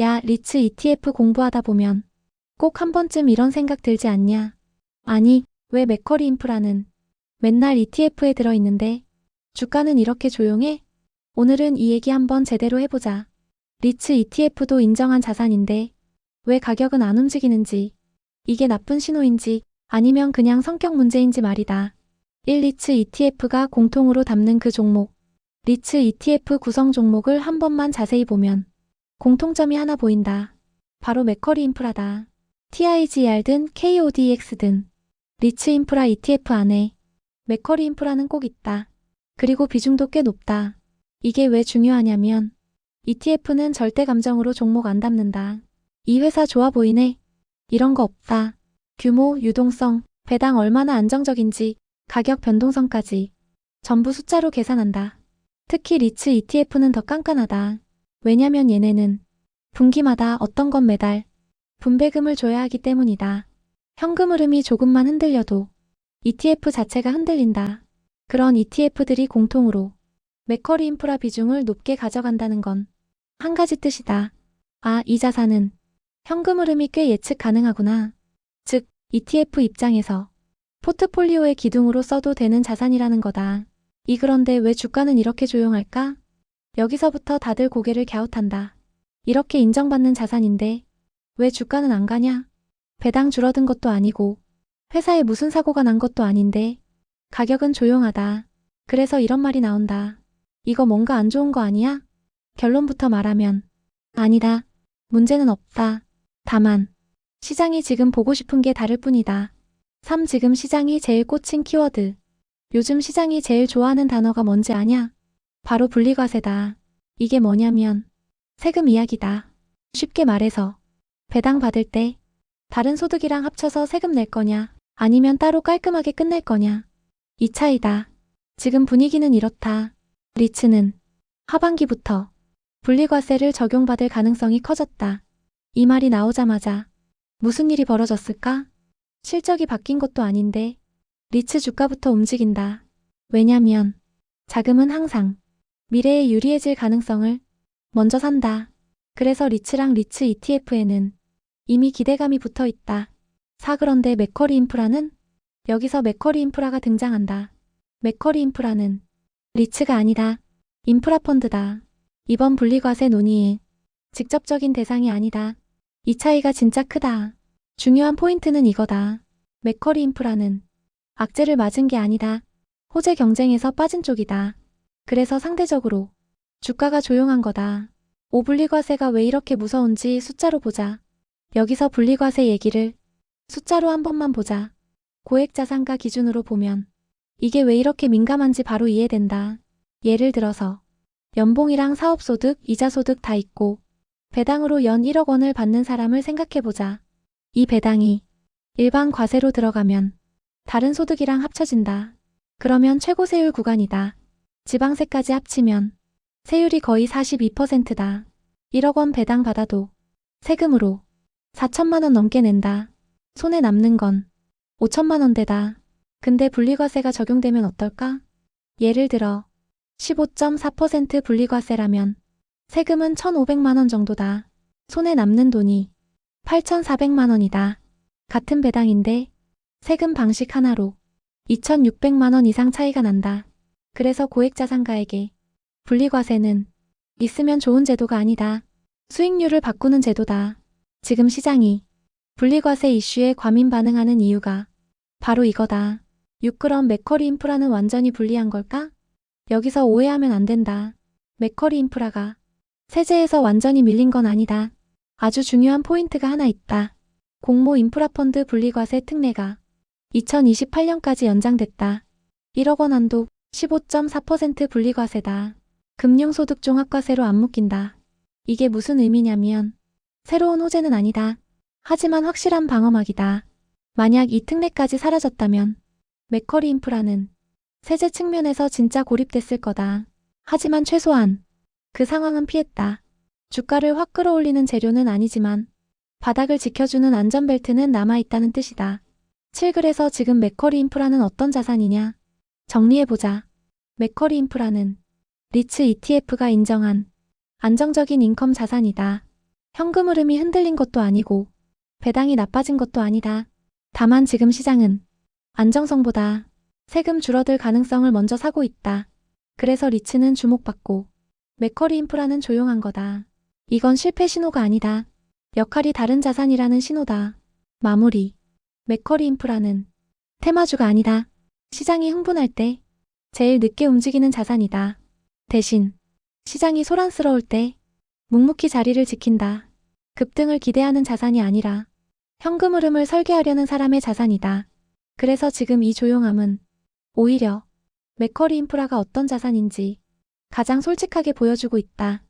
야, 리츠 ETF 공부하다 보면 꼭 한 번쯤 이런 생각 들지 않냐? 아니, 왜 맥커리 인프라는 맨날 ETF에 들어있는데 주가는 이렇게 조용해? 오늘은 이 얘기 한번 제대로 해보자. 리츠 ETF도 인정한 자산인데 왜 가격은 안 움직이는지 이게 나쁜 신호인지 아니면 그냥 성격 문제인지 말이다. 1. 리츠 ETF가 공통으로 담는 그 종목. 리츠 ETF 구성 종목을 한 번만 자세히 보면 공통점이 하나 보인다. 바로 맥커리 인프라다. TIGR든 KODX든 리츠 인프라 ETF 안에 맥커리 인프라는 꼭 있다. 그리고 비중도 꽤 높다. 이게 왜 중요하냐면 ETF는 절대 감정으로 종목 안 담는다. 이 회사 좋아 보이네. 이런 거 없다. 규모, 유동성, 배당 얼마나 안정적인지, 가격 변동성까지 전부 숫자로 계산한다. 특히 리츠 ETF는 더 깐깐하다. 왜냐면 얘네는 분기마다 어떤 건 매달 분배금을 줘야 하기 때문이다. 현금 흐름이 조금만 흔들려도 ETF 자체가 흔들린다. 그런 ETF들이 공통으로 맥커리 인프라 비중을 높게 가져간다는 건 한 가지 뜻이다. 아, 이 자산은 현금 흐름이 꽤 예측 가능하구나. 즉, ETF 입장에서 포트폴리오의 기둥으로 써도 되는 자산이라는 거다. 이 그런데 왜 주가는 이렇게 조용할까? 여기서부터 다들 고개를 갸웃한다. 이렇게 인정받는 자산인데 왜 주가는 안 가냐? 배당 줄어든 것도 아니고 회사에 무슨 사고가 난 것도 아닌데 가격은 조용하다. 그래서 이런 말이 나온다. 이거 뭔가 안 좋은 거 아니야? 결론부터 말하면 아니다. 문제는 없다. 다만 시장이 지금 보고 싶은 게 다를 뿐이다. 3. 지금 시장이 제일 꽂힌 키워드. 요즘 시장이 제일 좋아하는 단어가 뭔지 아냐? 바로 분리과세다. 이게 뭐냐면 세금 이야기다. 쉽게 말해서 배당 받을 때 다른 소득이랑 합쳐서 세금 낼 거냐 아니면 따로 깔끔하게 끝낼 거냐 이 차이다. 지금 분위기는 이렇다. 리츠는 하반기부터 분리과세를 적용받을 가능성이 커졌다. 이 말이 나오자마자 무슨 일이 벌어졌을까? 실적이 바뀐 것도 아닌데 리츠 주가부터 움직인다. 왜냐면 자금은 항상 미래에 유리해질 가능성을 먼저 산다. 그래서 리츠랑 리츠 ETF에는 이미 기대감이 붙어 있다. 4. 그런데 맥커리 인프라는 여기서 맥커리 인프라가 등장한다. 맥커리 인프라는 리츠가 아니다. 인프라 펀드다. 이번 분리과세 논의의 직접적인 대상이 아니다. 이 차이가 진짜 크다. 중요한 포인트는 이거다. 맥커리 인프라는 악재를 맞은 게 아니다. 호재 경쟁에서 빠진 쪽이다. 그래서 상대적으로 주가가 조용한 거다. 오분리과세가 왜 이렇게 무서운지 숫자로 보자. 여기서 분리과세 얘기를 숫자로 한 번만 보자. 고액자산가 기준으로 보면 이게 왜 이렇게 민감한지 바로 이해된다. 예를 들어서 연봉이랑 사업소득, 이자소득 다 있고 배당으로 연 1억 원을 받는 사람을 생각해보자. 이 배당이 일반 과세로 들어가면 다른 소득이랑 합쳐진다. 그러면 최고 세율 구간이다. 지방세까지 합치면 세율이 거의 42%다. 1억 원 배당 받아도 세금으로 4천만 원 넘게 낸다. 손에 남는 건 5천만 원대다. 근데 분리과세가 적용되면 어떨까? 예를 들어 15.4% 분리과세라면 세금은 1,500만 원 정도다. 손에 남는 돈이 8,400만 원이다. 같은 배당인데 세금 방식 하나로 2,600만 원 이상 차이가 난다. 그래서 고액자산가에게 분리과세는 있으면 좋은 제도가 아니다. 수익률을 바꾸는 제도다. 지금 시장이 분리과세 이슈에 과민 반응하는 이유가 바로 이거다. 6그럼 맥커리 인프라는 완전히 불리한 걸까? 여기서 오해하면 안 된다. 맥커리 인프라가 세제에서 완전히 밀린 건 아니다. 아주 중요한 포인트가 하나 있다. 공모 인프라 펀드 분리과세 특례가 2028년까지 연장됐다. 1억 원 한도 15.4% 분리과세다. 금융소득 종합과세로 안 묶인다. 이게 무슨 의미냐면 새로운 호재는 아니다. 하지만 확실한 방어막이다. 만약 이 특례까지 사라졌다면 맥커리 인프라는 세제 측면에서 진짜 고립됐을 거다. 하지만 최소한 그 상황은 피했다. 주가를 확 끌어올리는 재료는 아니지만 바닥을 지켜주는 안전벨트는 남아있다는 뜻이다. 7그래서 지금 맥커리 인프라는 어떤 자산이냐? 정리해보자. 맥커리 인프라는 리츠 ETF가 인정한 안정적인 인컴 자산이다. 현금 흐름이 흔들린 것도 아니고 배당이 나빠진 것도 아니다. 다만 지금 시장은 안정성보다 세금 줄어들 가능성을 먼저 사고 있다. 그래서 리츠는 주목받고 맥커리 인프라는 조용한 거다. 이건 실패 신호가 아니다. 역할이 다른 자산이라는 신호다. 마무리. 맥커리 인프라는 테마주가 아니다. 시장이 흥분할 때 제일 늦게 움직이는 자산이다. 대신 시장이 소란스러울 때 묵묵히 자리를 지킨다. 급등을 기대하는 자산이 아니라 현금 흐름을 설계하려는 사람의 자산이다. 그래서 지금 이 조용함은 오히려 맥커리 인프라가 어떤 자산인지 가장 솔직하게 보여주고 있다.